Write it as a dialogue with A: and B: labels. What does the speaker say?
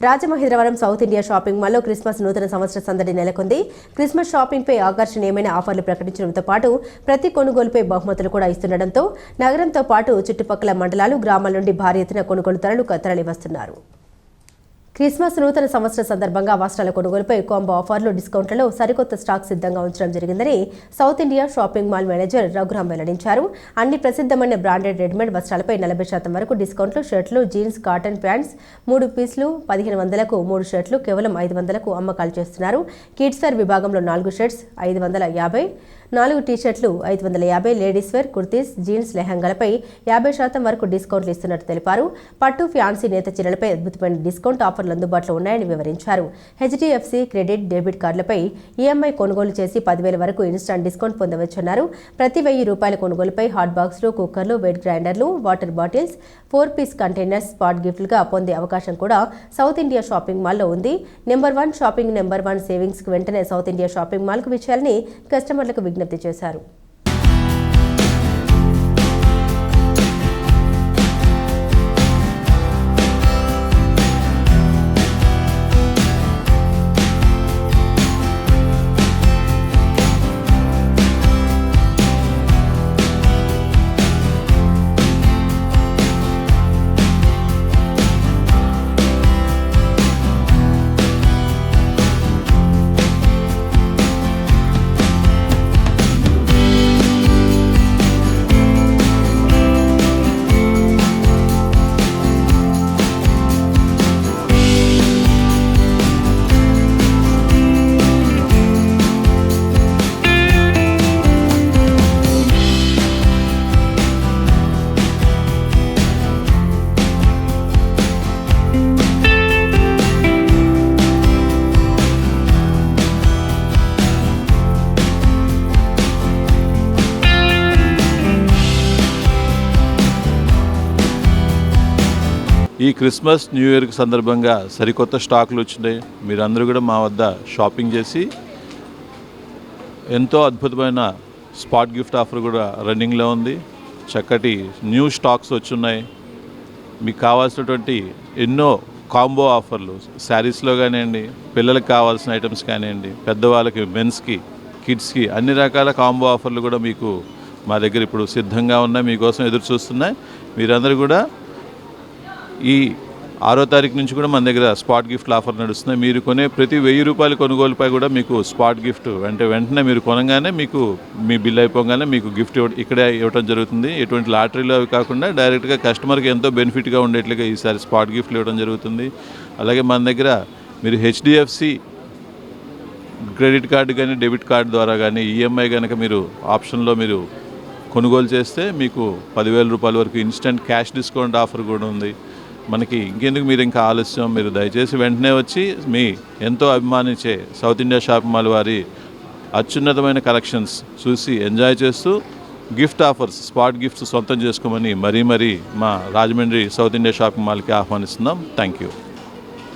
A: Rajamahendravaram south India shopping మాల్లో Christmas నూతన సంవత్సర సందడి నెలకొంది. క్రిస్మస్ షాపింగ్పై ఆకర్షణీయమైన ఆఫర్లు ప్రకటించడంతో పాటు ప్రతి కొనుగోలుపై బహుమతులు కూడా ఇస్తుండటంతో నగరంతో పాటు చుట్టుపక్కల మండలాలు గ్రామాల నుండి భారీ ఎత్తున కొనుగోలుదారులు తరలివస్తున్నారు క్రిస్మస్ నూతన సంవత్సర సందర్భంగా వస్త్రాల కొనుగోలుపై కాంబో ఆఫర్లు డిస్కౌంట్లలో సరికొత్త స్టాక్ సిద్ధంగా ఉంచడం జరిగిందని south India shopping mall manager Raghuram వెల్లడించారు. అన్ని ప్రసిద్ధమైన బ్రాండెడ్ రెడీమేడ్ వస్త్రాలపై నలభై శాతం వరకు డిస్కౌంట్లు షర్ట్లు జీన్స్ కాటన్ ప్యాంట్స్ మూడు పీసులు పదిహేను వందలకు మూడు షర్ట్లు కేవలం ఐదు వందలకు అమ్మకాలు చేస్తున్నారు. కిడ్స్ వేర్ విభాగంలో నాలుగు షర్ట్స్ ఐదు వందల యాభై నాలుగు టీషర్ట్లు ఐదు వందల యాభై లేడీస్ వేర్ కుర్తీస్ జీన్స్ లెహంగాలపై యాభై శాతం వరకు డిస్కౌంట్లు ఇస్తున్నట్టు తెలిపారు. పట్టు ఫ్యాన్సీ నేత చీరలపై అద్భుతమైన డిస్కౌంట్ ఆఫర్లు అందుబాటులో ఉన్నాయని వివరించారు. హెచ్డిఎఫ్సి క్రెడిట్ డెబిట్ కార్డులపై ఈఎంఐ కొనుగోలు చేసి పదివేల వరకు ఇన్స్టాంట్ డిస్కౌంట్ పొందవచ్చన్నారు. ప్రతి వెయ్యి రూపాయల కొనుగోలుపై హాట్ బాక్స్లు కుక్కర్లు wet గ్రైండర్లు water bottles four piece containers spot గిఫ్ట్లుగా పొందే అవకాశం కూడా సౌత్ ఇండియా షాపింగ్ మాల్లో ఉంది. Number one shopping number one సేవింగ్స్కి వెంటనే సౌత్ ఇండియా షాపింగ్ మాల్కు విషయాలని కస్టమర్లకు విజ్ఞప్తి చేశారు.
B: ఈ క్రిస్మస్ న్యూ ఇయర్ సందర్భంగా సరికొత్త స్టాకులు వచ్చినాయి. మీరందరూ కూడా మా వద్ద షాపింగ్ చేసి ఎంతో అద్భుతమైన స్పాట్ గిఫ్ట్ ఆఫర్ కూడా రన్నింగ్లో ఉంది. చక్కటి న్యూ స్టాక్స్ వచ్చున్నాయి. మీకు కావాల్సినటువంటి ఎన్నో కాంబో ఆఫర్లు శారీస్లో కానివ్వండి పిల్లలకు కావాల్సిన ఐటమ్స్ కానివ్వండి పెద్దవాళ్ళకి మెన్స్కి కిడ్స్కి అన్ని రకాల కాంబో ఆఫర్లు కూడా మీకు మా దగ్గర ఇప్పుడు సిద్ధంగా ఉన్నాయి మీకోసం ఎదురు చూస్తున్నాయి మీరందరూ కూడా ఈ ఆరో తారీఖు నుంచి కూడా మన దగ్గర స్పాట్ గిఫ్ట్ ఆఫర్ నడుస్తున్నాయి. మీరు కొనే ప్రతి వెయ్యి రూపాయల కొనుగోలుపై కూడా మీకు స్పాట్ గిఫ్ట్ అంటే వెంటనే మీరు కొనగానే మీకు మీ బిల్ అయిపోగానే మీకు గిఫ్ట్ ఇవ్వ ఇక్కడే ఇవ్వడం జరుగుతుంది. ఎటువంటి లాటరీలు అవి కాకుండా డైరెక్ట్గా కస్టమర్కి ఎంతో బెనిఫిట్గా ఉండేట్లుగా ఈసారి స్పాట్ గిఫ్ట్లు ఇవ్వడం జరుగుతుంది. అలాగే మన దగ్గర మీరు హెచ్డిఎఫ్సి క్రెడిట్ కార్డు కానీ డెబిట్ కార్డు ద్వారా కానీ ఈఎంఐ కనుక మీరు ఆప్షన్లో మీరు కొనుగోలు చేస్తే మీకు పదివేల రూపాయల వరకు ఇన్స్టెంట్ క్యాష్ డిస్కౌంట్ ఆఫర్ కూడా ఉంది. మనకి ఇంకెందుకు మీరు ఇంకా ఆలస్యం? మీరు దయచేసి వెంటనే వచ్చి మీ ఎంతో అభిమానించే సౌత్ ఇండియా షాపింగ్ మాల్ వారి అత్యున్నతమైన కలెక్షన్స్ చూసి ఎంజాయ్ చేస్తూ గిఫ్ట్ ఆఫర్స్ స్పాట్ గిఫ్ట్స్ సొంతం చేసుకోమని మరీ మరీ మా రాజమండ్రి సౌత్ ఇండియా షాపింగ్ మాల్కి ఆహ్వానిస్తున్నాం. Thank you